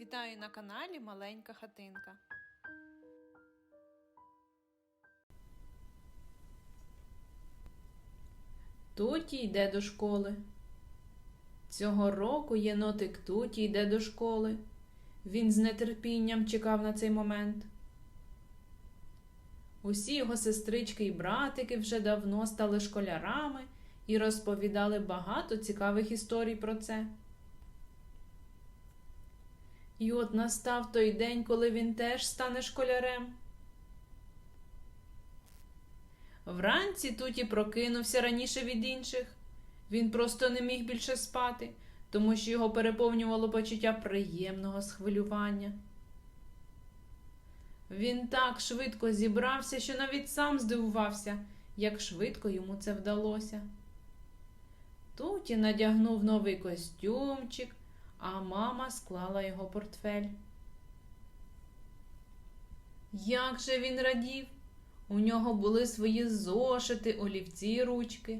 Вітаю на каналі Маленька Хатинка. Туті йде до школи. Цього року єнотик Туті йде до школи. Він з нетерпінням чекав на цей момент. Усі його сестрички і братики вже давно стали школярами і розповідали багато цікавих історій про це. І от настав той день, коли він теж стане школярем. Вранці Туті прокинувся раніше від інших. Він просто не міг більше спати, тому що його переповнювало почуття приємного схвилювання. Він так швидко зібрався, що навіть сам здивувався, як швидко йому це вдалося. Туті надягнув новий костюмчик, а мама склала його портфель. Як же він радів! У нього були свої зошити, олівці, ручки,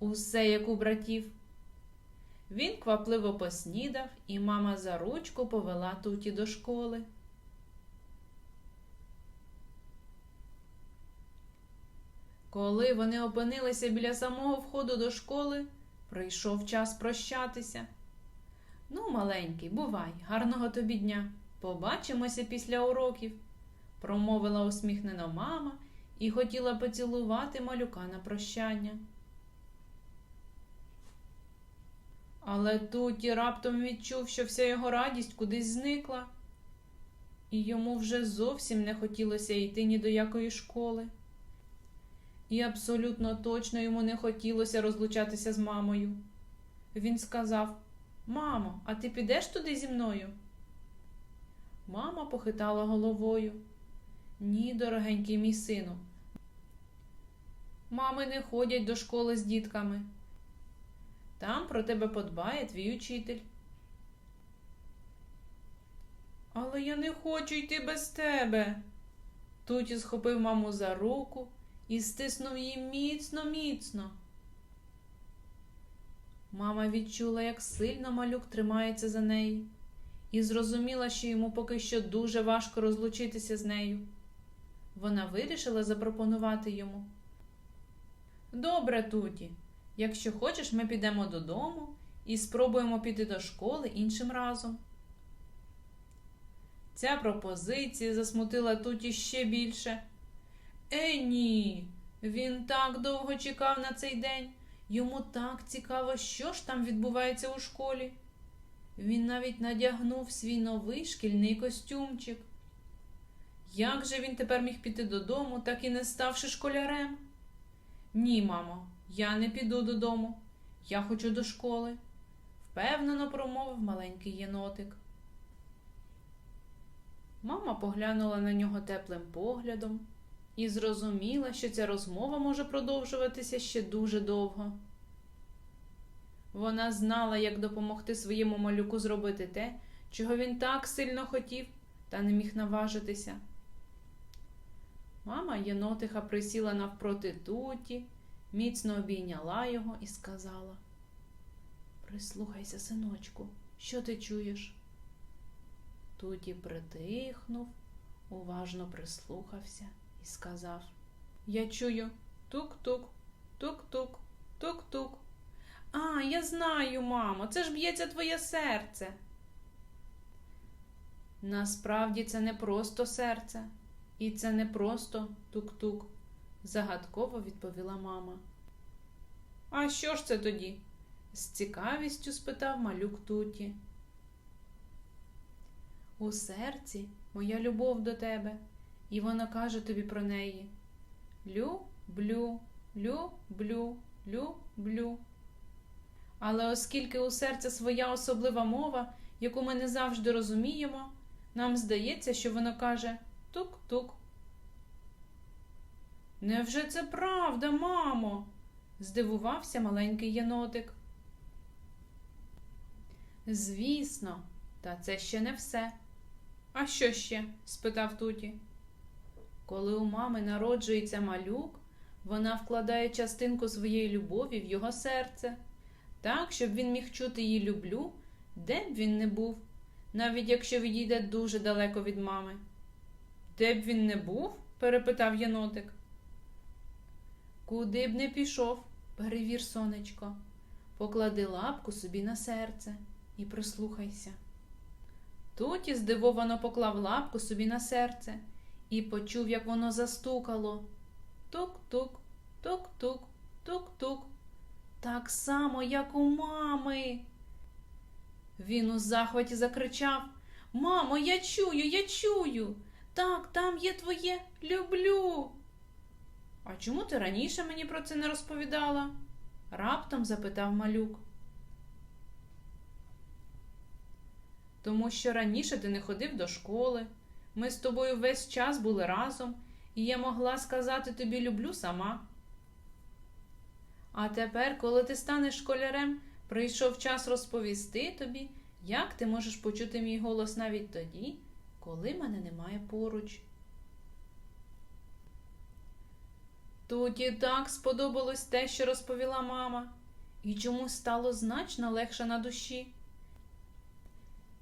усе як у братів. Він квапливо поснідав, і мама за ручку повела туті до школи. Коли вони опинилися біля самого входу до школи, прийшов час прощатися. Ну, маленький, бувай, гарного тобі дня. Побачимося після уроків, промовила усміхнена мама і хотіла поцілувати малюка на прощання. Але Туті раптом відчув, що вся його радість кудись зникла, і йому вже зовсім не хотілося йти ні до якої школи. І абсолютно точно йому не хотілося розлучатися з мамою. Він сказав Мамо, а ти підеш туди зі мною? Мама похитала головою. Ні, дорогенький мій сину. Мами не ходять до школи з дітками. Там про тебе подбає твій учитель. Але я не хочу йти без тебе. Туті схопив маму за руку і стиснув її міцно, міцно. Мама відчула, як сильно малюк тримається за неї, і зрозуміла, що йому поки що дуже важко розлучитися з нею. Вона вирішила запропонувати йому. Добре, Туті, якщо хочеш, ми підемо додому і спробуємо піти до школи іншим разом. Ця пропозиція засмутила Туті ще більше. Е, ні, він так довго чекав на цей день. Йому так цікаво, що ж там відбувається у школі. Він навіть надягнув свій новий шкільний костюмчик. Як же він тепер міг піти додому, так і не ставши школярем? Ні, мамо, я не піду додому. Я хочу до школи, впевнено промовив маленький єнотик. Мама поглянула на нього теплим поглядом і зрозуміла, що ця розмова може продовжуватися ще дуже довго. Вона знала, як допомогти своєму малюку зробити те, чого він так сильно хотів, та не міг наважитися. Мама єнотиха присіла навпроти туті, міцно обійняла його і сказала: Прислухайся, синочку, що ти чуєш? Туті притихнув, уважно прислухався і сказав: Я чую тук-тук, тук-тук, тук-тук. А, я знаю, мамо, це ж б'ється твоє серце. Насправді це не просто серце, і це не просто тук-тук, загадково відповіла мама. А що ж це тоді? з цікавістю спитав малюк Туті. У серці моя любов до тебе, і вона каже тобі про неї. Лю-блю, лю-блю, лю-блю. Але оскільки у серця своя особлива мова, яку ми не завжди розуміємо, нам здається, що воно каже тук-тук. Невже це правда, мамо? здивувався маленький єнотик. Звісно, та це ще не все. А що ще? спитав Туті. Коли у мами народжується малюк, вона вкладає частинку своєї любові в його серце, так, щоб він міг чути її люблю, де б він не був, навіть якщо відійде дуже далеко від мами. Де б він не був? перепитав єнотик. Куди б не пішов, перевір, сонечко, поклади лапку собі на серце і прислухайся. Туті здивовано поклав лапку собі на серце і почув, як воно застукало. Тук-тук, тук-тук, тук-тук. Так само, як у мами. Він у захваті закричав Мамо, я чую, я чую. Так, там є твоє люблю. А чому ти раніше мені про це не розповідала? раптом запитав малюк. Тому що раніше ти не ходив до школи. Ми з тобою весь час були разом, і я могла сказати тобі люблю сама. А тепер, коли ти станеш школярем, прийшов час розповісти тобі, як ти можеш почути мій голос навіть тоді, коли мене немає поруч. Туті так сподобалось те, що розповіла мама, і чомусь стало значно легше на душі.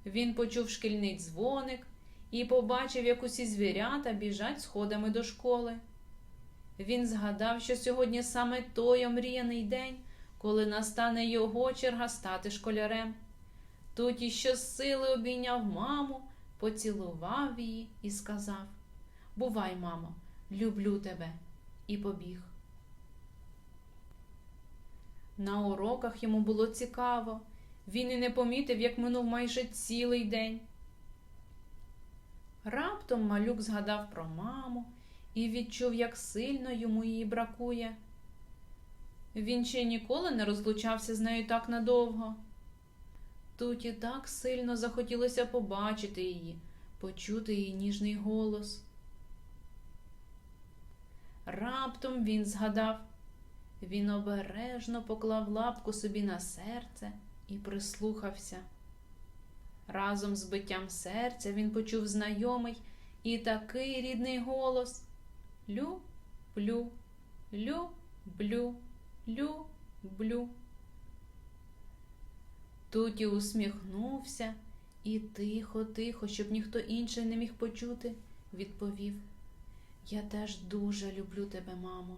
Він почув шкільний дзвоник і побачив, як усі звірята біжать сходами до школи. Він згадав, що сьогодні саме той омріяний день, коли настане його черга стати школярем. Тут іще сили обійняв маму, поцілував її і сказав Бувай, мамо, люблю тебе, і побіг. На уроках йому було цікаво. Він і не помітив, як минув майже цілий день. Раптом малюк згадав про маму і відчув, як сильно йому її бракує. Він ще ніколи не розлучався з нею так надовго. Туті так сильно захотілося побачити її, почути її ніжний голос. Раптом він згадав, він обережно поклав лапку собі на серце і прислухався. Разом з биттям серця він почув знайомий і такий рідний голос Лю-блю, лю-блю, лю-блю. Туті усміхнувся і тихо, тихо, щоб ніхто інший не міг почути, відповів Я теж дуже люблю тебе, мамо.